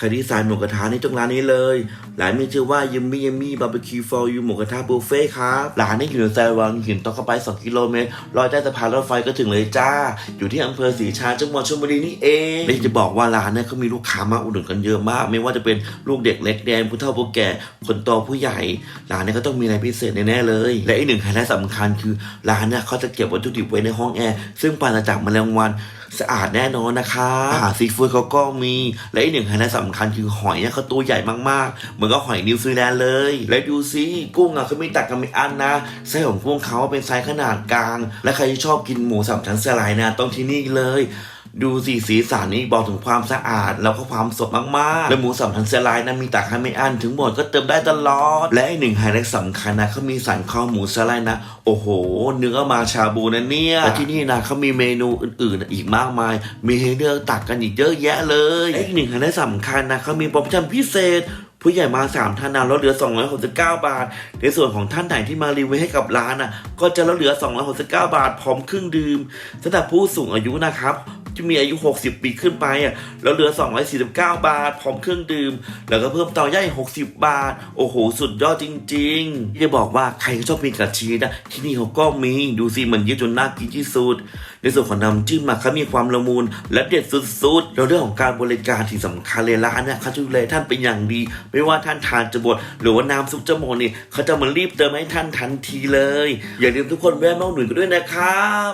ใครที่สายหมูกระทะนี่ต้องร้านนี้เลย ร้านมีชื่อว่ายิมมี่ยิมมี่บาร์บีคิวฟอร์ยูหมูกระทะบุฟเฟ่ครับ ร้านนี้อยู่ในซอยวังหินต้อเข้าไป 2 กิโลเมตรลอยใต้สะพานรถไฟก็ถึงเลยจ้า อยู่ที่อำเภอศรีชาจังหวัดชลบุรีนี่เองและจะบอกว่าร้านเนี่ยเขามีลูกค้ามาอุดหนุนกันเยอะมาก ไม่ว่าจะเป็นลูกเด็กเล็กแดงผู้เฒ่าผู้แก่คนโตผู้ใหญ่ ร้านเนี่ยก็ต้องมีอะไรพิเศษแน่ๆเลย และอีกหนึ่งไฮไลท์สำคัญคือร้านเนี่ยเขาจะเก็บวัตถุดิบไว้ในห้องแอร์ซึ่งปราศจากแมลงวันสะอาดแน่นอนนะคะอาหารซีฟู้ดเขาก็มีและอีกหนึ่งไฮไลท์สำคัญคือหอยเนี่ยเขาตัวใหญ่มากๆ เหมือนกับหอยนิวซีแลนด์เลย และดูซิกุ้งอะเขามีตักกันไม่อันนะไส้ของกุ้งเขาเป็นไซส์ขนาดกลาง และใครที่ชอบกินหมูสามชั้นสไลด์นะต้องที่นี่เลย ดูสีสีสันนี่บอกถึงความสะอาด แล้วก็ความสดมากๆ และหมูสามชั้นสไลด์นะมีตักให้ไม่อั้นถึงหมดก็เติมได้ตลอด และอีกหนึ่งไฮไลท์สำคัญนะเขามีสันคอหมูสไลด์นะ โอ้โห เนื้อมาชาบูนะเนี่ยและที่นี่นะเขามีเมนูอื่นๆ อีกมากมาย มีให้เลือกตักกันอีกเยอะแยะเลยและอีกหนึ่งไฮไลท์สำคัญนะเขามีโปรโมชั่นพิเศษผู้ใหญ่มา 3 ท่านนะลดเหลือ 269 บาท ในส่วนของท่านไหนที่มารีวิวให้กับร้านอะก็จะลดเหลือ 269 บาท พร้อมเครื่องดื่มสำหรับผู้สูงอายุนะครับ ที่มีอายุ 60 ปีขึ้นไปอะแล้วเหลือ 249 บาท พร้อมเครื่องดื่ม แล้วก็เพิ่มเตาย่าง60 บาท โอ้โห สุดยอดจริงๆจะบอกว่าใครที่ชอบกินกับชีสนะที่นี่เขาก็มีดูสิมันเยอะจนน่ากินที่สุด ในส่วนของน้ำจิ้มอะเขามีความละมุนและเด็ดสุดๆแล้วเรื่องของการบริการที่สำคัญเลยร้านเนี่ยเขาดูแลท่านเป็นอย่างดี ไม่ว่าท่านทานจะหมดหรือว่าน้ำซุปจะหมดนี่เขาจะมารีบเติมให้ท่านทันทีเลย อย่าลืมทุกคนแวะมาหนุนกันด้วยนะครับ